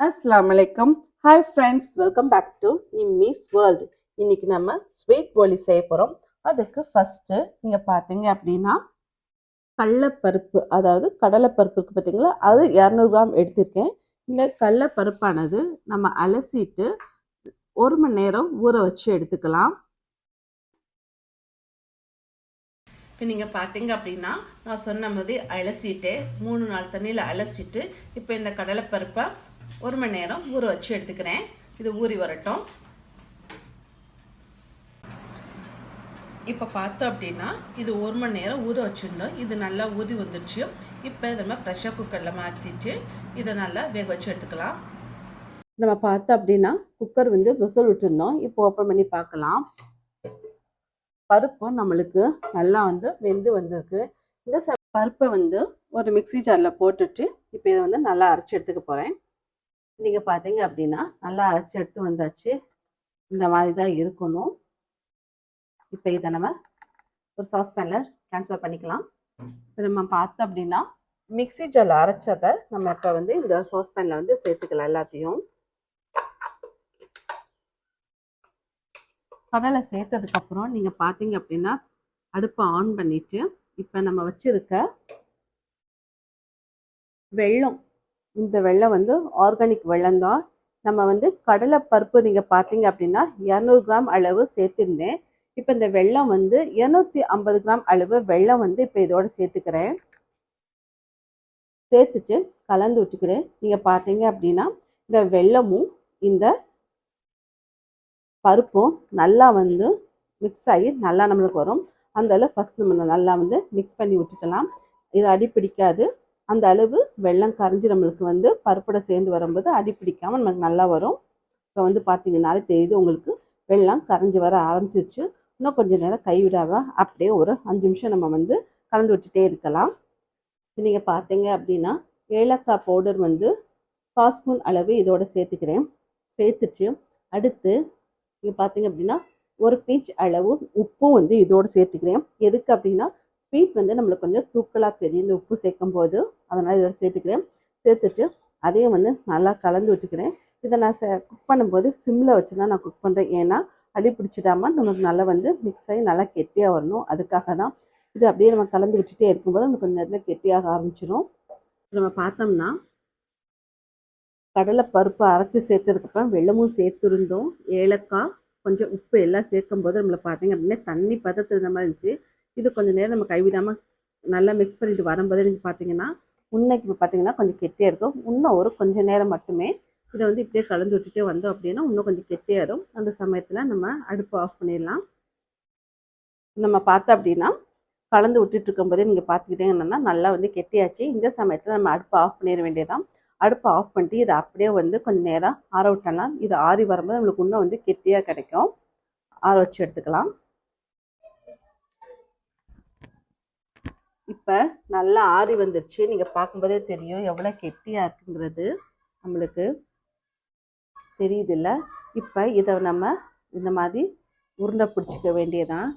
அஸ்லாம் வலைக்கம் hi friends welcome back to Nimmi's world இன்னைக்கு நம்ம ஸ்வீட் போலி செய்ய போகிறோம் அதுக்கு ஃபஸ்ட்டு நீங்கள் பார்த்தீங்க அப்படின்னா கடலைப்பருப்பு அதாவது கடலைப்பருப்பு இருக்குது பார்த்தீங்களா அது இரநூறு கிராம் எடுத்திருக்கேன். இந்த கடலைப்பருப்பானது நம்ம அலசிட்டு ஒரு மணி நேரம் ஊற வச்சு எடுத்துக்கலாம். இப்போ நீங்கள் பார்த்தீங்க அப்படின்னா நான் சொன்ன மாதிரி அலசிட்டு மூணு நாள் தண்ணியில் அலசிட்டு இப்போ இந்த கடலைப்பருப்பை ஒரு மணி நேரம் ஊற வச்சு எடுத்துக்கிறேன். இது ஊறி வரட்டும். இப்போ பார்த்தோம் அப்படின்னா இது ஒரு மணி நேரம் ஊற வச்சுருந்தோம். இது நல்லா ஊதி வந்துடுச்சு இப்போ நம்ம ப்ரெஷர் குக்கரில் மாற்றிட்டு இதை நல்லா வேக வச்சு எடுத்துக்கலாம். நம்ம பார்த்தோம் அப்படின்னா குக்கர் வந்து விசில் விட்டுருந்தோம். இப்போ ஓப்பன் பண்ணி பார்க்கலாம். பருப்பு நம்மளுக்கு நல்லா வந்து வெந்து வந்திருக்கு. இந்த பருப்பை வந்து ஒரு மிக்சி ஜாரில் போட்டுட்டு இப்போ இதை வந்து நல்லா அரைச்சி எடுத்துக்க போகிறேன் நீங்கள் பார்த்தீங்க அப்படின்னா நல்லா அரைச்சி எடுத்து வந்தாச்சு. இந்த மாதிரி தான் இருக்கணும். இப்போ இதை நம்ம ஒரு சாஸ்பேனில் ட்ரான்ஸ்ஃபர் பண்ணிக்கலாம். இப்போ நம்ம பார்த்தோம் அப்படின்னா மிக்சி ஜாரில் அரைச்சதை நம்ம இப்போ வந்து இந்த சாஸ்பேனில் வந்து சேர்த்துக்கலாம் எல்லாத்தையும். கடலை சேர்த்ததுக்கப்புறம் நீங்கள் பார்த்தீங்க அப்படின்னா அடுப்பை ஆன் பண்ணிவிட்டு இப்போ நம்ம வச்சுருக்க வெள்ளம் இந்த வெள்ளம் வந்து ஆர்கானிக் வெள்ளம் தான். நம்ம வந்து கடலை பருப்பு நீங்கள் பார்த்தீங்க அப்படின்னா இரநூறு கிராம் அளவு சேர்த்துருந்தேன். இப்போ இந்த வெள்ளம் வந்து இரநூத்தி ஐம்பது கிராம் அளவு வெள்ளம் வந்து இப்போ இதோட சேர்த்துக்கிறேன். சேர்த்துட்டு கலந்து விட்டுக்கிறேன். நீங்கள் பார்த்தீங்க அப்படின்னா இந்த வெள்ளமும் இந்த பருப்பும் நல்லா வந்து மிக்ஸ் ஆகி நல்லா நம்மளுக்கு வரும். அந்த அளவு ஃபஸ்ட் நம்ம நல்லா வந்து மிக்ஸ் பண்ணி விட்டுக்கலாம். இது அடி பிடிக்காது. அந்த அளவு வெள்ளம் கரைஞ்சி நம்மளுக்கு வந்து பருப்போட சேர்ந்து வரும்போது அடி பிடிக்காமல் நமக்கு நல்லா வரும். இப்போ வந்து பார்த்தீங்கன்னாலே தெரியுது உங்களுக்கு வெள்ளம் கரைஞ்சி வர ஆரம்பிச்சிருச்சு. இன்னும் கொஞ்சம் நேரம் கைவிடாம அப்படியே ஒரு அஞ்சு நிமிஷம் நம்ம வந்து கலந்து விட்டுட்டே இருக்கலாம். நீங்கள் பார்த்தீங்க அப்படின்னா ஏலக்காய் பவுடர் வந்து கால் ஸ்பூன் அளவு இதோட சேர்த்துக்கிறேன். சேர்த்துட்டு அடுத்து நீங்கள் பார்த்தீங்க அப்படின்னா ஒரு பிஞ்ச் அளவு உப்பும் வந்து இதோடு சேர்த்துக்கிறேன். எதுக்கு அப்படின்னா ஸ்வீட் வந்து நம்மளுக்கு கொஞ்சம் தூக்கலாக தெரியும். இந்த உப்பு சேர்க்கும் போது அதனால் இதோட சேர்த்துக்கிறேன். சேர்த்துட்டு அதையும் வந்து நல்லா கலந்து விட்டுக்கிறேன். இதை நான் குக் பண்ணும்போது சிம்மில் வச்சு தான் நான் குக் பண்ணுறேன் ஏன்னா அடி பிடிச்சிடாமல் நமக்கு நல்லா வந்து மிக்ஸ் ஆகி நல்லா கெட்டியாக வரணும். அதுக்காக தான் இது அப்படியே நம்ம கலந்து விட்டுட்டே இருக்கும்போது நமக்கு கொஞ்சம் நேரத்தில் கெட்டியாக ஆரம்பிச்சிடும் நம்ம பார்த்தோம்னா கடலை பருப்பு அரைச்சி சேர்த்ததுக்கப்புறம் வெள்ளமும் சேர்த்துருந்தோம். ஏலக்காய் கொஞ்சம் உப்பு எல்லாம் சேர்க்கும் போது நம்மளை பார்த்தீங்க அப்படின்னா தண்ணி பதத்து இருந்த மாதிரி இருந்துச்சு. இது கொஞ்சம் நேரம் நம்ம கைவிடாமல் நல்லா மிக்ஸ் பண்ணிட்டு வரும்போது நீங்கள் பார்த்தீங்கன்னா உன்னைக்கு இப்போ பார்த்தீங்கன்னா கொஞ்சம் கெட்டியாக இருக்கும். இன்னும் ஒரு கொஞ்சம் நேரம் மட்டுமே இதை வந்து இப்படியே கலந்து விட்டுட்டே வந்தோம் அப்படின்னா இன்னும் கொஞ்சம் கெட்டியாயிரும் அந்த சமயத்தில் நம்ம அடுப்பு ஆஃப் பண்ணிடலாம். நம்ம பார்த்தோம் அப்படின்னா கலந்து விட்டுட்டு இருக்கும்போதே நீங்கள் பார்த்துக்கிட்டீங்கன்னா நல்லா வந்து கெட்டியாச்சு. இந்த சமயத்தில் நம்ம அடுப்பு ஆஃப் பண்ணிட வேண்டியதான் அடுப்பை ஆஃப் பண்ணிட்டு இதை அப்படியே வந்து கொஞ்சம் நேரம் ஆற விட்டலாம் இது ஆறி வரும்போது நம்மளுக்கு இன்னும் வந்து கெட்டியாக கிடைக்கும். ஆற வச்சு எடுத்துக்கலாம். இப்போ நல்லா ஆறி வந்துருச்சு. நீங்கள் பார்க்கும்போதே தெரியும் எவ்வளோ கெட்டியாக இருக்குங்கிறது நம்மளுக்கு. தெரியுதில்ல? இப்போ இதை நம்ம இந்த மாதிரி உருண்டை பிடிச்சிக்க வேண்டியதான்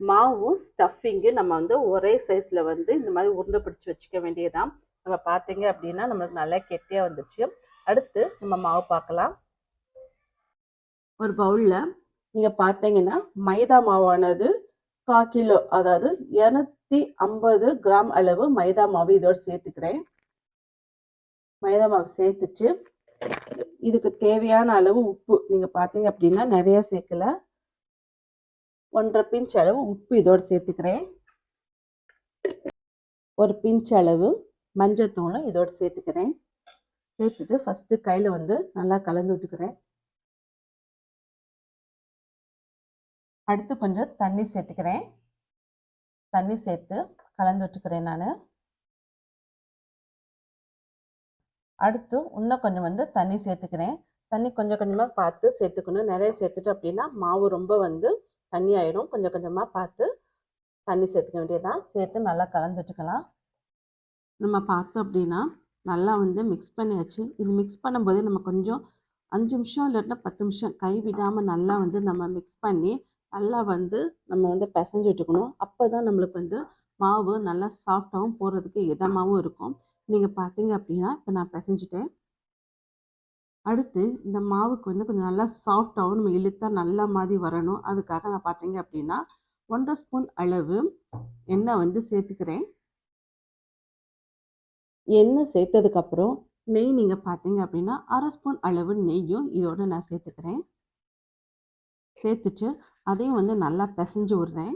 மாவும் ஸ்டஃபிங்கும் நம்ம வந்து ஒரே சைஸில் வந்து இந்த மாதிரி உருண்டை பிடிச்சி வச்சுக்க வேண்டியதான் நம்ம பார்த்தீங்க அப்படின்னா நம்மளுக்கு நல்லா கெட்டியாக வந்துச்சு அடுத்து நம்ம மாவு பார்க்கலாம். ஒரு பவுலில் நீங்கள் பார்த்தீங்கன்னா மைதா மாவானது கா கிலோ அதாவது இரநூத்தி ஐம்பது கிராம் அளவு மைதா மாவு இதோடு சேர்த்துக்கிறேன். மைதா மாவு சேர்த்துட்டு இதுக்கு தேவையான அளவு உப்பு நீங்கள் பார்த்தீங்க அப்படின்னா நிறைய சேர்க்கல. ஒன்றரை பிஞ்ச் அளவு உப்பு இதோடு சேர்த்துக்கிறேன். ஒரு பிஞ்ச் அளவு மஞ்சத்தூளும் இதோடு சேர்த்துக்கிறேன். சேர்த்துட்டு ஃபஸ்ட்டு கையில் வந்து நல்லா கலந்து விட்டுக்கிறேன். அடுத்து கொஞ்சம் தண்ணி சேர்த்துக்கிறேன். தண்ணி சேர்த்து கலந்து விட்டுக்கிறேன் நான். அடுத்து இன்னும் கொஞ்சம் வந்து தண்ணி சேர்த்துக்கிறேன். தண்ணி கொஞ்சம் கொஞ்சமாக பார்த்து சேர்த்துக்கணும். நிறைய சேர்த்துட்டு அப்படின்னா மாவு ரொம்ப வந்து தண்ணி ஆயிடும். கொஞ்சம் கொஞ்சமாக பார்த்து தண்ணி சேர்த்துக்க வேண்டியதான் சேர்த்து நல்லா கலந்துட்டுக்கலாம் நம்ம பார்த்தோம் அப்படின்னா நல்லா வந்து மிக்ஸ் பண்ணியாச்சு. இது மிக்ஸ் பண்ணும்போதே நம்ம கொஞ்சம் அஞ்சு நிமிஷம் இல்லாட்டினா பத்து நிமிஷம் கை விடாமல் நல்லா வந்து நம்ம மிக்ஸ் பண்ணி நல்லா வந்து நம்ம வந்து பிசைஞ்சு விட்டுக்கணும் அப்போ தான் நம்மளுக்கு வந்து மாவு நல்லா சாஃப்டாகவும் போடுறதுக்கு இதமாகவும் இருக்கும். நீங்கள் பார்த்தீங்க அப்படின்னா இப்போ நான் பிசைஞ்சிட்டேன். அடுத்து இந்த மாவுக்கு வந்து கொஞ்சம் நல்லா சாஃப்டாகவும் நம்ம இழுத்தா நல்லா மாதிரி வரணும். அதுக்காக நான் பார்த்தீங்க அப்படின்னா ஒன்றரை ஸ்பூன் அளவு எண்ணெய் வந்து சேர்த்துக்கிறேன். எண்ணெய் சேர்த்ததுக்கப்புறம் நெய் நீங்கள் பார்த்தீங்க அப்படின்னா அரை ஸ்பூன் அளவு நெய்யும் இதோட நான் சேர்த்துக்கிறேன். சேர்த்துட்டு அதையும் வந்து நல்லா பிசைஞ்சு விட்றேன்.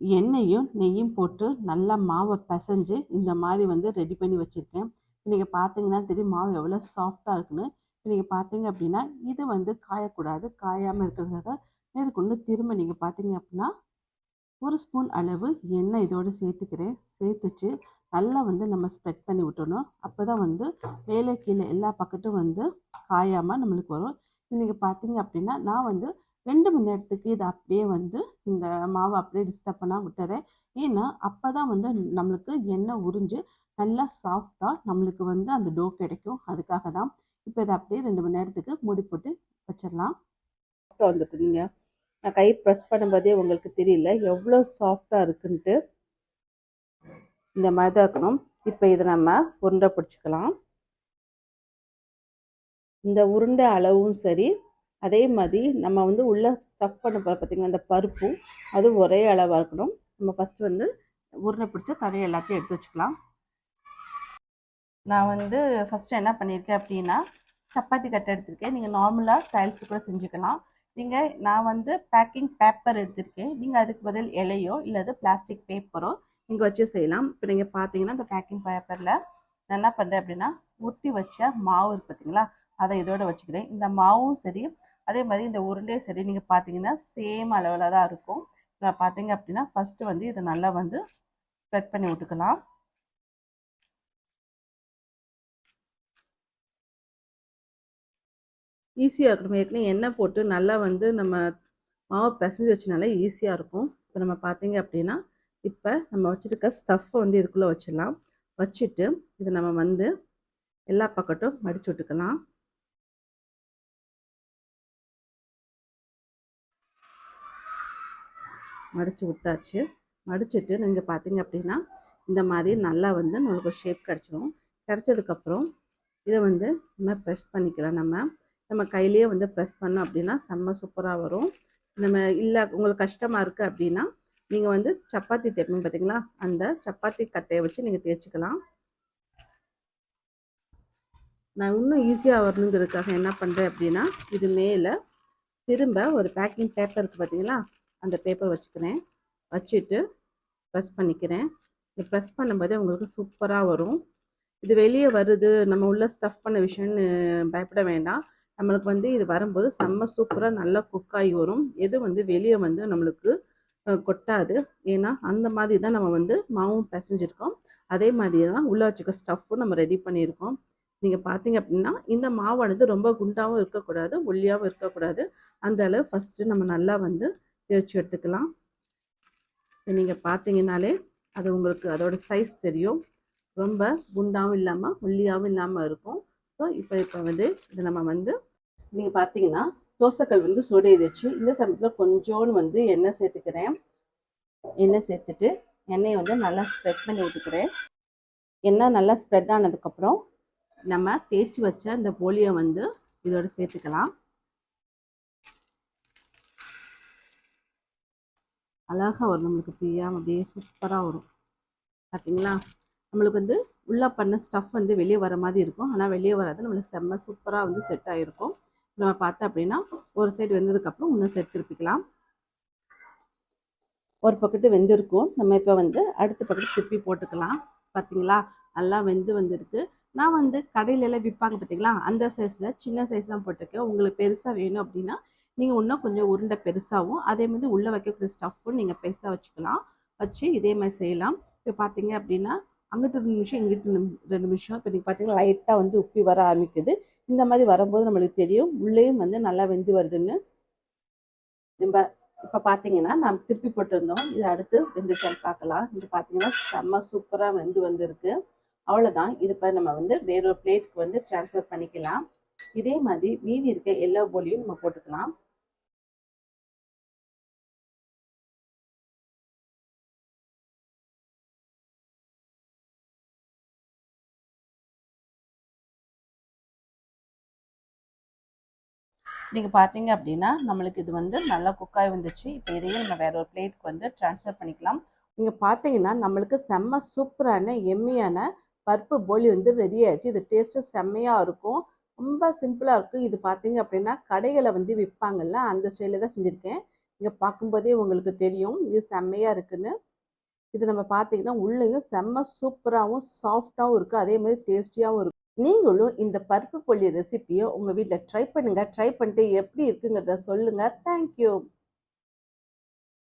எண்ணெயும் நெய்யும் போட்டு நல்லா மாவை பிசைஞ்சு இந்த மாதிரி வந்து ரெடி பண்ணி வச்சுருக்கேன். நீங்கள் பார்த்தீங்கன்னா தெரியும் மாவு எவ்வளோ சாஃப்டாக இருக்குன்னு. நீங்கள் பார்த்தீங்க அப்படின்னா இது வந்து காயக்கூடாது. காயாமல் இருக்கிறதுக்காக மேற்கொண்டு திரும்ப நீங்கள் பார்த்தீங்க அப்படின்னா ஒரு ஸ்பூன் அளவு எண்ணெய் இதோடு சேர்த்துக்கிறேன். சேர்த்துச்சு. நல்லா வந்து நம்ம ஸ்ப்ரெட் பண்ணி விட்டணும் அப்போ தான் வந்து மேலே கீழே எல்லா பக்கட்டும் வந்து காயாமல் நம்மளுக்கு வரும். நீங்கள் பார்த்தீங்க அப்படின்னா நான் வந்து ரெண்டு மணி நேரத்துக்கு இதை அப்படியே வந்து இந்த மாவை அப்படியே டிஸ்டர்ப் பண்ணால் விட்டுறேன். ஏன்னா அப்போ தான் வந்து நம்மளுக்கு எண்ணெய் உறிஞ்சு நல்லா சாஃப்டாக நம்மளுக்கு வந்து அந்த டோ கிடைக்கும். அதுக்காக தான் இப்போ இதை அப்படியே ரெண்டு மணி நேரத்துக்கு மூடி போட்டு வச்சிடலாம். வந்துட்டு நீங்கள் நான் கை ப்ரெஸ் பண்ணும்போதே உங்களுக்கு தெரியல. எவ்வளோ சாஃப்டாக இருக்குன்ட்டு. இந்த மாதிரி தான் இருக்கணும். இப்போ இதை நம்ம உருண்டை பிடிச்சிக்கலாம். இந்த உருண்டை அளவும் சரி அதே மாதிரி நம்ம வந்து உள்ளே ஸ்டஃப் பண்ண போகிற பார்த்திங்கன்னா அந்த பருப்பும் அது ஒரே அளவாக இருக்கணும். நம்ம ஃபஸ்ட்டு வந்து உருண்டை பிடிச்ச தலையை எல்லாத்தையும் எடுத்து வச்சுக்கலாம். நான் வந்து ஃபஸ்ட்டு என்ன பண்ணியிருக்கேன் அப்படின்னா சப்பாத்தி கட்டை எடுத்திருக்கேன். நீங்கள் நார்மலாக டைல்ஸ் கூட செஞ்சுக்கலாம். நீங்கள் நான் வந்து பேக்கிங் பேப்பர் எடுத்திருக்கேன். நீங்கள் அதுக்கு பதில் இலையோ இல்லது பிளாஸ்டிக் பேப்பரோ நீங்கள் வச்சு செய்யலாம். இப்போ நீங்கள் பார்த்தீங்கன்னா இந்த பேக்கிங் பேப்பரில் நான் என்ன பண்ணுறேன் அப்படின்னா ஒட்டி வச்ச மாவு இருக்கு பார்த்தீங்களா அதை இதோட வச்சுக்கிறேன் இந்த மாவும் சரி அதே மாதிரி இந்த உருண்டையும் சரி நீங்கள் பார்த்தீங்கன்னா சேம் அளவில் தான் இருக்கும். இப்போ பார்த்தீங்க அப்படின்னா ஃபஸ்ட்டு வந்து இதை நல்லா வந்து ஸ்ப்ரெட் பண்ணி விட்டுக்கலாம். ஈஸியாக இருக்கணும் ஏற்கனவே எண்ணெய் போட்டு நல்லா வந்து நம்ம மாவு பிசைஞ்சு வச்சனால ஈஸியாக இருக்கும். இப்போ நம்ம பார்த்தீங்க அப்படின்னா இப்போ நம்ம வச்சுருக்க ஸ்டஃப்பை வந்து இதுக்குள்ளே வச்சிடலாம். வச்சுட்டு இதை நம்ம வந்து எல்லா பக்கட்டும் மடித்து விட்டுக்கலாம். மடித்து விட்டாச்சு. மடிச்சுட்டு நீங்கள் பார்த்தீங்க அப்படின்னா இந்த மாதிரி நல்லா வந்து நம்மளுக்கு ஒரு ஷேப் கிடச்சிரும். கிடச்சதுக்கப்புறம் இதை வந்து நம்ம ப்ரெஸ் பண்ணிக்கலாம். நம்ம நம்ம கையிலேயே வந்து ப்ரெஸ் பண்ணோம் அப்படின்னா செம்ம சூப்பராக வரும். நம்ம இல்லை உங்களுக்கு கஷ்டமாக இருக்குது அப்படின்னா நீங்கள் வந்து சப்பாத்தி தேய்ப்பீங்க பார்த்தீங்களா அந்த சப்பாத்தி கட்டையை வச்சு நீங்கள் தேய்ச்சிக்கலாம். நான் இன்னும் ஈஸியாக வரணுங்கிறதுக்காக என்ன பண்ணுறேன் அப்படின்னா இது மேலே திரும்ப ஒரு பேக்கிங் பேப்பர் இருக்குது பார்த்தீங்களா அந்த பேப்பர் வச்சுக்கிறேன். வச்சுட்டு ப்ரெஸ் பண்ணிக்கிறேன். இது ப்ரெஸ் பண்ணும்போதே உங்களுக்கு சூப்பராக வரும். இது வெளியே வருது நம்ம உள்ள ஸ்டஃப் பண்ண விஷயம்னு பயப்பட வேண்டாம். நம்மளுக்கு வந்து இது வரும்போது செம்ம சூப்பராக நல்லா குக் ஆகி வரும். எது வந்து வெளியே வந்து நம்மளுக்கு கொட்டாது. ஏன்னா அந்த மாதிரி தான் நம்ம வந்து மாவும் பிசைஞ்சிருக்கோம். அதே மாதிரி தான் உள்ளே வச்சுக்க ஸ்டஃப்பும் நம்ம ரெடி பண்ணியிருக்கோம். நீங்கள் பார்த்தீங்க அப்படின்னா இந்த மாவானது ரொம்ப குண்டாகவும் இருக்கக்கூடாது ஒல்லியாகவும் இருக்கக்கூடாது. அந்த அளவு ஃபஸ்ட்டு நம்ம நல்லா வந்து தேய்ச்சி எடுத்துக்கலாம். நீங்கள் பார்த்தீங்கனாலே அது உங்களுக்கு அதோட சைஸ் தெரியும். ரொம்ப குண்டாகவும் இல்லாமல் ஒல்லியாகவும் இல்லாமல் இருக்கும். ஸோ இப்போ இப்போ வந்து இதை நம்ம வந்து நீங்கள் பார்த்தீங்கன்னா தோசைக்கல் வந்து சுடையிடுச்சு இந்த சமயத்தில் கொஞ்சோன்னு வந்து எண்ணெய் சேர்த்துக்கிறேன். எண்ணெய் சேர்த்துட்டு எண்ணெயை வந்து நல்லா ஸ்ப்ரெட் பண்ணி விட்டுக்கிறேன். எண்ணெய் நல்லா ஸ்ப்ரெட் ஆனதுக்கப்புறம் நம்ம தேய்ச்சி வச்ச இந்த போலியை வந்து இதோட சேர்த்துக்கலாம். அழகாக வரும். நம்மளுக்கு பிரியாமல் அப்படியே சூப்பராக வரும். பார்த்தீங்களா நம்மளுக்கு வந்து உள்ளே பண்ண ஸ்டஃப் வந்து வெளியே வர மாதிரி இருக்கும். ஆனால் வெளியே வராது. நம்மளுக்கு செம்ம சூப்பராக வந்து செட் ஆகிருக்கும் நம்ம பார்த்தோம் அப்படின்னா ஒரு சைடு வெந்ததுக்கப்புறம் இன்னும் சைடு திருப்பிக்கலாம். ஒரு பக்கத்து வெந்திருக்கும். நம்ம இப்போ வந்து அடுத்த பக்கத்து திருப்பி போட்டுக்கலாம். பார்த்தீங்களா நல்லா வெந்து வந்திருக்கு. நான் வந்து கடையிலலாம் விற்பாங்க பார்த்தீங்களா அந்த சைஸில் சின்ன சைஸ் தான் போட்டிருக்கேன். உங்களுக்கு பெருசாக வேணும் அப்படின்னா நீங்கள் இன்னும் கொஞ்சம் உருண்டை பெருசாகவும் அதே மாதிரி உள்ளே வைக்கக்கூடிய ஸ்டஃப்பும் நீங்கள் பெருசாக வச்சுக்கலாம். வச்சு இதே மாதிரி செய்யலாம். இப்போ பார்த்தீங்க அப்படின்னா அங்கிட்டு ரெண்டு நிமிஷம் இங்கிட்டு ரெண்டு நிமிஷம். இப்போ நீங்கள் பார்த்தீங்கன்னா லைட்டாக வந்து உப்பி வர ஆரம்பிக்குது. இந்த மாதிரி வரும்போது நம்மளுக்கு தெரியும் உள்ளேயும் வந்து நல்லா வெந்து வருதுன்னு. நம்ம இப்போ பார்த்தீங்கன்னா நம்ம திருப்பி போட்டிருந்தோம். இது அடுத்து வெந்துச்சான்னு பார்க்கலாம். இது பார்த்தீங்கன்னா செம்ம சூப்பராக வெந்து வந்திருக்கு. அவ்வளோதான் இது இப்போ நம்ம வந்து வேறொரு பிளேட்டுக்கு வந்து ட்ரான்ஸ்ஃபர் பண்ணிக்கலாம். இதே மாதிரி மீதி இருக்க எல்லா போலியும் நம்ம போட்டுக்கலாம். நீங்கள் பார்த்தீங்க அப்படின்னா நம்மளுக்கு இது வந்து நல்லா குக்காய் வந்துச்சு. இப்போ இதையும் நம்ம வேற ஒரு பிளேட்டுக்கு வந்து ட்ரான்ஸ்ஃபர் பண்ணிக்கலாம். நீங்கள் பார்த்தீங்கன்னா நம்மளுக்கு செம்ம சூப்பரான எம்மியான பருப்பு போலி வந்து ரெடி ஆயிடுச்சு. இது டேஸ்ட்டு செம்மையாக இருக்கும். ரொம்ப சிம்பிளாக இருக்கும். இது பார்த்தீங்க அப்படின்னா கடைகளை வந்து விற்பாங்கல்ல அந்த ஸ்டைலில் தான் செஞ்சுருக்கேன். இங்கே பார்க்கும்போதே உங்களுக்கு தெரியும் இது செம்மையாக இருக்குன்னு. இது நம்ம பார்த்தீங்கன்னா உள்ளேயும் செம்ம சூப்பராகவும் சாஃப்டாகவும் இருக்குது அதே மாதிரி டேஸ்டியாகவும் இருக்கும் நீங்களும் இந்த பருப்பு பொல்லி ரெசிபியை உங்கள் வீட்டில் ட்ரை பண்ணுங்கள் ட்ரை பண்ணிட்டு எப்படி இருக்குங்கிறத சொல்லுங்கள் தேங்க்யூ